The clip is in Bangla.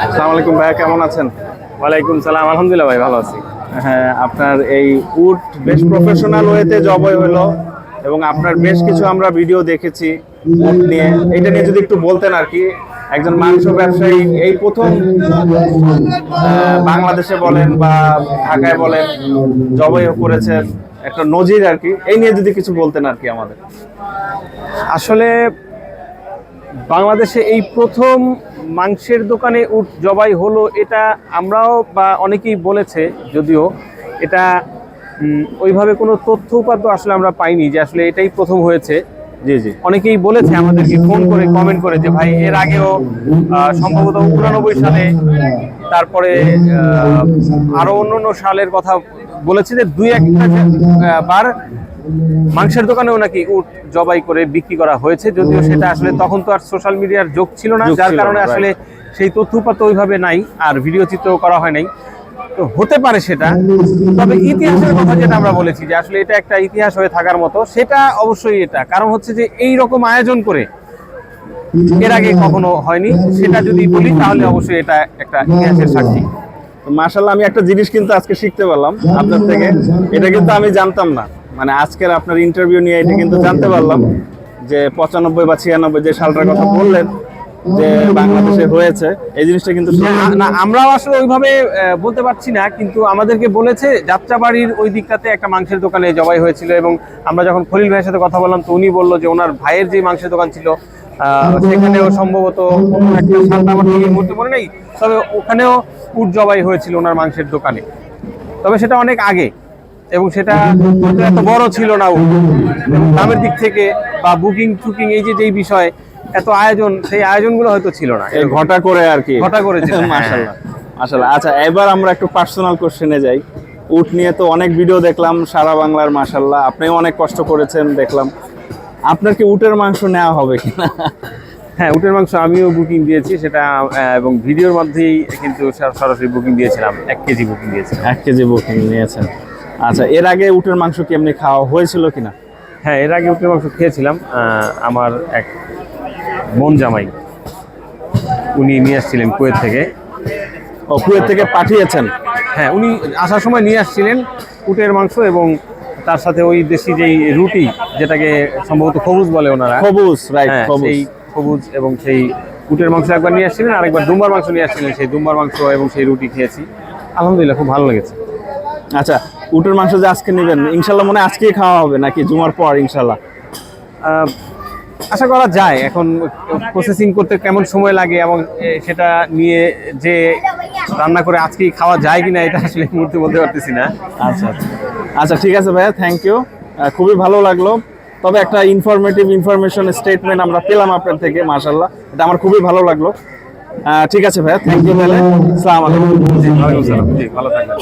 আসসালামু আলাইকুম ভাইয়া কেমন আছেন? ওয়ালাইকুম সালাম আলহামদুলিল্লাহ ভাই ভালো আছি। হ্যাঁ আপনার এই উড বেশ প্রফেশনাল ওয়েতে জবই হলো এবং আপনার বেশ কিছু আমরা ভিডিও দেখেছি উট নিয়ে। এটা নিয়ে যদি একটু বলতেন আর কি একজন মাংস ব্যবসায়ী এই প্রথম বাংলাদেশে বলেন বা ঢাকায় বলেন জবই করেছেন একটা নজির আর কি। এই নিয়ে যদি কিছু বলতেন আর কি আমাদের। আসলে বাংলাদেশে এই প্রথম মাংসের দোকানে উট জবাই হলো এটা আমরাও বা অনেকেই বলেছে যদিও এটা ওইভাবে কোনো তথ্য উপাত্ত আসলে আমরা পাইনি যে আসলে এটাই প্রথম হয়েছে। জি জি। অনেকেই বলেছে আমাদেরকে ফোন করে কমেন্ট করে যে ভাই এর আগেও সম্ভবত উনানব্বই সালে তারপরে আরও অন্য অন্য সালের কথা বলেছে যে দুই একটা বার মাংসের দোকানেও নাকি উট জবাই করে বিক্রি করা হয়েছে যদিও সেটা আসলে তখন তো আর সোশ্যাল মিডিয়ার যোগ ছিল না যার কারণে আসলে সেই তথ্যপাত ওইভাবে নাই আর ভিডিও চিত্র করা হয় নাই। তো হতে পারে সেটা তবে ইতিহাসের কথা যেটা আমরা বলেছি যে আসলে এটা একটা ইতিহাস হয়ে থাকার মতো সেটা অবশ্যই এটা। কারণ হচ্ছে যে এই রকম আয়োজন করে এর আগে কখনো হয়নি সেটা যদি বলি তাহলে অবশ্যই এটা একটা ইতিহাসের সাক্ষী। মাশাল্লাহ আমি একটা জিনিস কিন্তু আজকে শিখতে পারলাম আপনার থেকে এটা কিন্তু আমি জানতাম না। মানে আজকের আপনার ইন্টারভিউ নিয়ে এটা কিন্তু জানতে পারলাম যে পঁচানব্বই বা ছিয়ানব্বই যে সালটার কথা বললেন যে বাংলাদেশে হয়েছে এই জিনিসটা কিন্তু না, আমরাও আসলে ওইভাবে বলতে পারছি না কিন্তু আমাদেরকে বলেছে যাত্রাবাড়ির ওই দিকটাতে একটা মাংসের দোকানে জবাই হয়েছিল এবং আমরা যখন খলিল ভাইয়ের সাথে কথা বললাম তো উনি বলল যে ওনার ভাইয়ের যে মাংসের দোকান ছিল সেখানেও সম্ভবত কোনো একটা সালটা আমার ঠিক মুহূর্তে মনে নেই তবে ওখানেও উট জবাই হয়েছিল ওনার মাংসের দোকানে। তবে সেটা অনেক আগে। এবং সেটা এত বড় ছিল না দামের দিক থেকে বা বুকিং টুকিং এই যে যেই বিষয় এত আয়োজন সেই আয়োজনগুলো হয়তো ছিল না। ঘটা করে আর কি। ঘটা করে মাশাল্লাহ আচ্ছা এবার আমরা একটু পার্সোনাল কোশ্চেনে যাই। উট নিয়ে তো অনেক ভিডিও দেখলাম সারা বাংলার মাশাল্লাহ আপনিও অনেক কষ্ট করেছেন দেখলাম। আপনার কি উটের মাংস নেওয়া হবে কিনা হ্যাঁ উটের মাংস আমিও বুকিং দিয়েছি সেটা এবং ভিডিওর মধ্যেই কিন্তু সরাসরি বুকিং দিয়েছিলাম। এক কেজি বুকিং দিয়েছিলাম। এক কেজি বুকিং নিয়েছেন। আচ্ছা এর আগে উটের মাংস কি এমনি খাওয়া হয়েছিল কিনা? হ্যাঁ এর আগে উটের মাংস খেয়েছিলাম আমার এক বোন জামাই উনি নিয়ে আসছিলেন কুয়েত থেকে। ও কুয়েত থেকে পাঠিয়েছেন? হ্যাঁ উনি আসার সময় নিয়ে আসছিলেন উটের মাংস এবং তার সাথে ওই দেশি যেই রুটি যেটাকে সম্ভবত খবুজ বলে ওনারা। সবুজ রাইট হ্যাঁ, সেই সবুজ এবং সেই উটের মাংস একবার নিয়ে আসছিলেন আরেকবার দুম্বার মাংস নিয়ে আসছিলেন। সেই দুম্বার মাংস এবং সেই রুটি খেয়েছি। আলহামদুলিল্লাহ খুব ভালো লেগেছে। আচ্ছা উটের মাংস যে আজকে নেবেন ইনশাল্লাহ মনে আজকেই খাওয়া হবে নাকি? জুমার পর ইনশাল্লাহ। আশা করা যায় এখন প্রসেসিং করতে কেমন সময় লাগে এবং সেটা নিয়ে যে রান্না করে আজকেই খাওয়া যায় কিনা এটা আসলে মুহূর্তে বলতে পারতেছি না। আচ্ছা আচ্ছা। আচ্ছা ঠিক আছে ভাইয়া থ্যাংক ইউ খুবই ভালো লাগল। তবে একটা ইনফরমেটিভ ইনফরমেশন স্টেটমেন্ট আমরা পেলাম আপনার থেকে মাশাল্লাহ এটা আমার খুবই ভালো লাগল। ঠিক আছে ভাইয়া থ্যাংক ইউ ভাইয়া সালাম আলাইকুম। জি, ভালো থাকবেন।